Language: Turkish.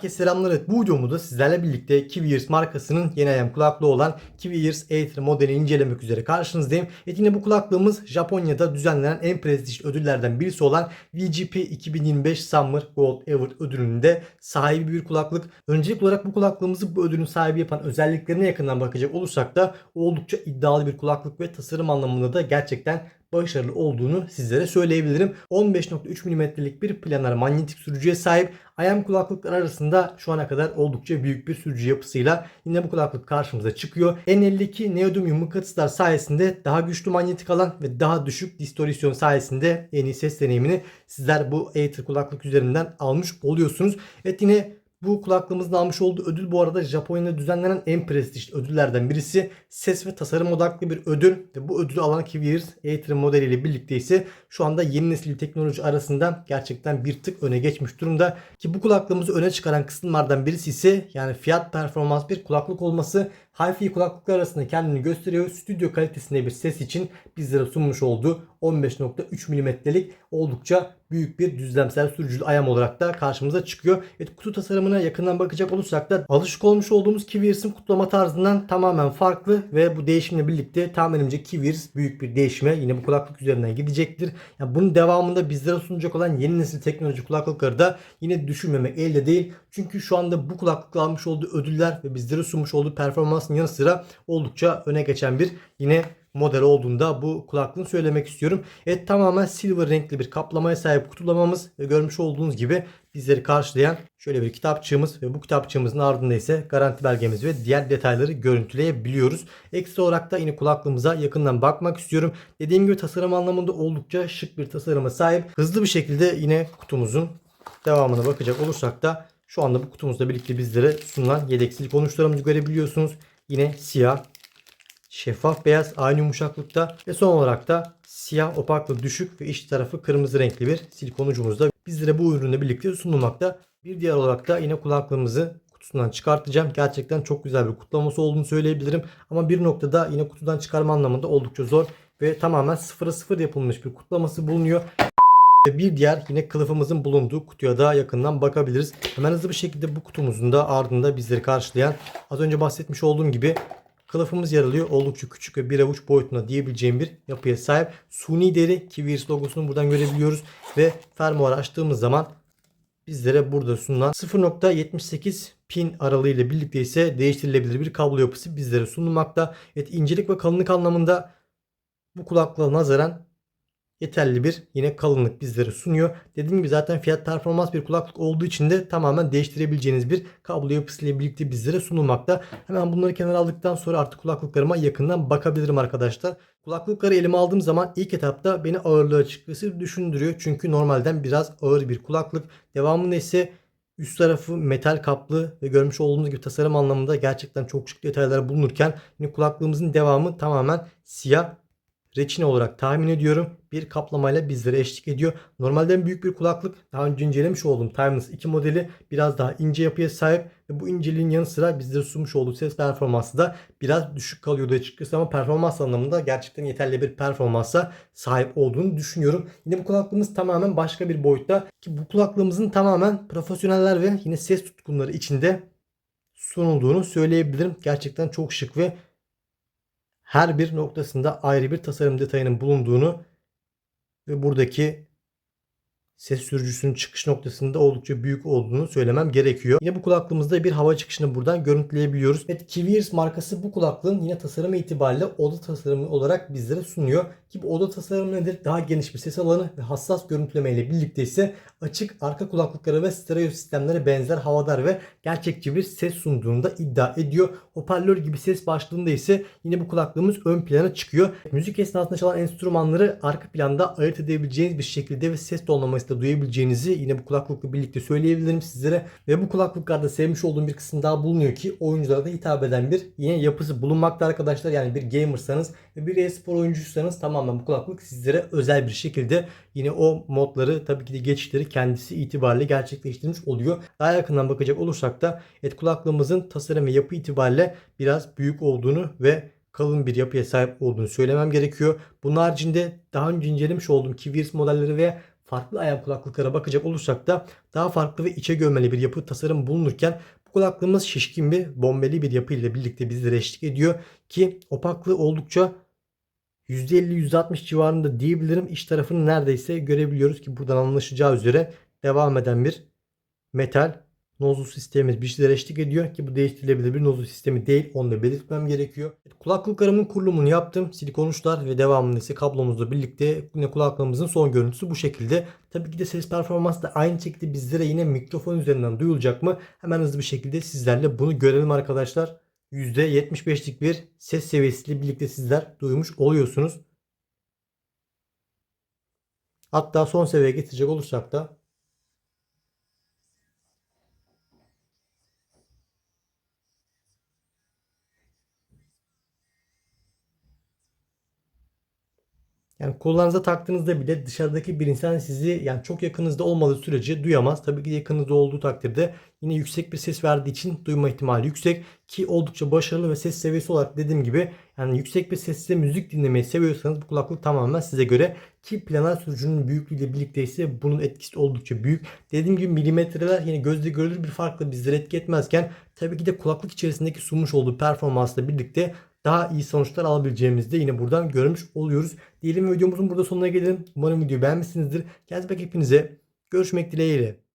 Herkese selamlar. Evet, bu videomda sizlerle birlikte Kiwi Ears markasının yeni ayağım kulaklığı olan Kiwi Ears Aether modelini incelemek üzere karşınızdayım. Evet yine bu kulaklığımız Japonya'da düzenlenen en prestijli ödüllerden birisi olan VGP 2025 Summer Gold Award ödülünde sahibi bir kulaklık. Öncelikli olarak bu kulaklığımızı bu ödülün sahibi yapan özelliklerine yakından bakacak olursak da oldukça iddialı bir kulaklık ve tasarım anlamında da gerçekten başarılı olduğunu sizlere söyleyebilirim. 15.3 mm'lik bir planar manyetik sürücüye sahip IM kulaklıklar arasında şu ana kadar oldukça büyük bir sürücü yapısıyla yine bu kulaklık karşımıza çıkıyor. N52 neodymium mıknatıslar sayesinde daha güçlü manyetik alan ve daha düşük distorsiyon sayesinde en iyi ses deneyimini sizler bu Aether kulaklık üzerinden almış oluyorsunuz. Evet yine bu kulaklığımızın almış olduğu ödül bu arada Japonya'da düzenlenen en prestijli ödüllerden birisi. Ses ve tasarım odaklı bir ödül ve bu ödülü alan Kiwi Ears Aether modeliyle birlikte ise şu anda yeni nesil teknoloji arasında gerçekten bir tık öne geçmiş durumda. Ki bu kulaklığımızı öne çıkaran kısımlardan birisi ise yani fiyat performans bir kulaklık olması. Hi-Fi kulaklıklar arasında kendini gösteriyor. Stüdyo kalitesinde bir ses için bizlere sunmuş olduğu 15.3 mm'lik oldukça büyük bir düzlemsel sürücülü ayam olarak da karşımıza çıkıyor. Evet kutu tasarımına yakından bakacak olursak da alışık olmuş olduğumuz Kiwi Ears'ın kutlama tarzından tamamen farklı ve bu değişimle birlikte tahminimce Kiwi Ears büyük bir değişime yine bu kulaklık üzerinden gidecektir. Yani bunun devamında bizlere sunacak olan yeni nesil teknoloji kulaklıkları da yine düşünmemek elde değil. Çünkü şu anda bu kulaklıkla almış olduğu ödüller ve bizlere sunmuş olduğu performansın yanı sıra oldukça öne geçen bir yine model olduğunda bu kulaklığını söylemek istiyorum. Evet tamamen silver renkli bir kaplamaya sahip kutulamamız ve görmüş olduğunuz gibi bizleri karşılayan şöyle bir kitapçığımız ve bu kitapçığımızın ardında ise garanti belgemiz ve diğer detayları görüntüleyebiliyoruz. Ekstra olarak da yine kulaklığımıza yakından bakmak istiyorum. Dediğim gibi tasarım anlamında oldukça şık bir tasarıma sahip. Hızlı bir şekilde yine kutumuzun devamına bakacak olursak da şu anda bu kutumuzla birlikte bizlere sunulan yedek silikon uçlarımızı görebiliyorsunuz. Yine siyah, şeffaf beyaz aynı yumuşaklıkta ve son olarak da siyah opaklığı düşük ve iç tarafı kırmızı renkli bir silikon ucumuz da bizlere bu ürünle birlikte sunulmakta. Bir diğer olarak da yine kulaklığımızı kutusundan çıkartacağım. Gerçekten çok güzel bir kutlaması olduğunu söyleyebilirim. Ama bir noktada yine kutudan çıkarma anlamında oldukça zor ve tamamen sıfıra sıfır yapılmış bir kutlaması bulunuyor. Bir diğer yine kılıfımızın bulunduğu kutuya da yakından bakabiliriz. Hemen hızlı bir şekilde bu kutumuzun da ardında bizleri karşılayan az önce bahsetmiş olduğum gibi kılıfımız yer alıyor. Oldukça küçük ve bir avuç boyutunda diyebileceğim bir yapıya sahip. Suni deri Kiwi Ears logosunu buradan görebiliyoruz. Ve fermuarı açtığımız zaman bizlere burada sunulan 0.78 pin aralığıyla birlikte ise değiştirilebilir bir kablo yapısı bizlere sunulmakta. Evet incelik ve kalınlık anlamında bu kulaklığa nazaran yeterli bir yine kalınlık bizlere sunuyor. Dediğim gibi zaten fiyat performans bir kulaklık olduğu için de tamamen değiştirebileceğiniz bir kablo yapısıyla birlikte bizlere sunulmakta. Hemen bunları kenara aldıktan sonra artık kulaklıklarıma yakından bakabilirim arkadaşlar. Kulaklıkları elime aldığım zaman ilk etapta beni ağırlığı açıkçası düşündürüyor. Çünkü normalden biraz ağır bir kulaklık. Devamında ise Üst tarafı metal kaplı ve görmüş olduğunuz gibi tasarım anlamında gerçekten çok şık detaylar bulunurken yine kulaklığımızın devamı tamamen siyah reçine olarak tahmin ediyorum. Bir kaplamayla bizlere eşlik ediyor. Normalden büyük bir kulaklık. Daha önce incelemiş olduğum Timeless 2 modeli biraz daha ince yapıya sahip ve bu inceliğin yanı sıra bizlere sunmuş olduğu ses performansı da biraz düşük kalıyordu açıkçası ama performans anlamında gerçekten yeterli bir performansa sahip olduğunu düşünüyorum. Yine bu kulaklığımız tamamen başka bir boyutta ki bu kulaklığımızın tamamen profesyoneller ve yine ses tutkunları içinde sunulduğunu söyleyebilirim. Gerçekten çok şık ve her bir noktasında ayrı bir tasarım detayının bulunduğunu ve buradaki ses sürücüsünün çıkış noktasında oldukça büyük olduğunu söylemem gerekiyor. Yine bu kulaklığımızda bir hava çıkışını buradan görüntüleyebiliyoruz. Evet Kiwi Ears markası bu kulaklığın yine tasarımı itibariyle oda tasarımı olarak bizlere sunuyor. Ki bu oda tasarımı nedir? Daha geniş bir ses alanı ve hassas görüntüleme ile birlikte ise açık arka kulaklıklara ve stereo sistemlere benzer havadar ve gerçekçi bir ses sunduğunu da iddia ediyor. Hoparlör gibi ses başlığında ise yine bu kulaklığımız ön plana çıkıyor. Müzik esnasında çalan enstrümanları arka planda ayırt edebileceğiniz bir şekilde ve ses tonlaması da duyabileceğinizi yine bu kulaklıkla birlikte söyleyebilirim sizlere. Ve bu kulaklıklarda sevmiş olduğum bir kısım daha bulunuyor ki oyunculara da hitap eden bir yine yapısı bulunmakta arkadaşlar. Yani bir gamersanız ve bir e-spor oyuncuysanız tamamen bu kulaklık sizlere özel bir şekilde yine o modları tabii ki de geçişleri kendisi itibariyle gerçekleştirmiş oluyor. Daha yakından bakacak olursak da et kulaklığımızın tasarım ve yapı itibariyle biraz büyük olduğunu ve kalın bir yapıya sahip olduğunu söylemem gerekiyor. Bunun haricinde daha önce incelemiş olduğum Kiwi Ears modelleri ve farklı ayağım kulaklıklara bakacak olursak da daha farklı ve içe gömmeli bir yapı tasarım bulunurken bu kulaklığımız şişkin bir bombeli bir yapı ile birlikte bizlere eşlik ediyor ki opaklığı oldukça %50-%60 civarında diyebilirim. İç tarafını neredeyse görebiliyoruz ki buradan anlaşılacağı üzere devam eden bir metal nozul sistemimiz bizlere eşlik ediyor ki bu değiştirilebilir bir nozul sistemi değil. Onu da belirtmem gerekiyor. Kulaklıklarımın kurulumunu yaptım. Silikon uçlar ve devamında ise kablomuzla birlikte yine kulaklığımızın son görüntüsü bu şekilde. Tabii ki de ses performansı da aynı şekilde bizlere yine mikrofon üzerinden duyulacak mı? Hemen hızlı bir şekilde sizlerle bunu görelim arkadaşlar. %75'lik bir ses seviyesiyle birlikte sizler duymuş oluyorsunuz. Hatta son seviyeye getirecek olursak da Yani kulağınıza taktığınızda bile dışarıdaki bir insan sizi yani çok yakınızda olmadığı sürece duyamaz. Tabii ki yakınızda olduğu takdirde yine yüksek bir ses verdiği için duyma ihtimali yüksek ki oldukça başarılı ve ses seviyesi olarak dediğim gibi yani yüksek bir sesle müzik dinlemeyi seviyorsanız bu kulaklık tamamen size göre ki planar sürücünün büyüklüğüyle birlikte ise bunun etkisi oldukça büyük. Dediğim gibi milimetreler yine gözle görülür bir farkla bizleri etki etmezken tabii ki de kulaklık içerisindeki sunmuş olduğu performansla birlikte daha iyi sonuçlar alabileceğimizi de yine buradan görmüş oluyoruz. Diyelim videomuzun burada sonuna gelelim. Umarım videoyu beğenmişsinizdir. Kendinize hepinize. Görüşmek dileğiyle.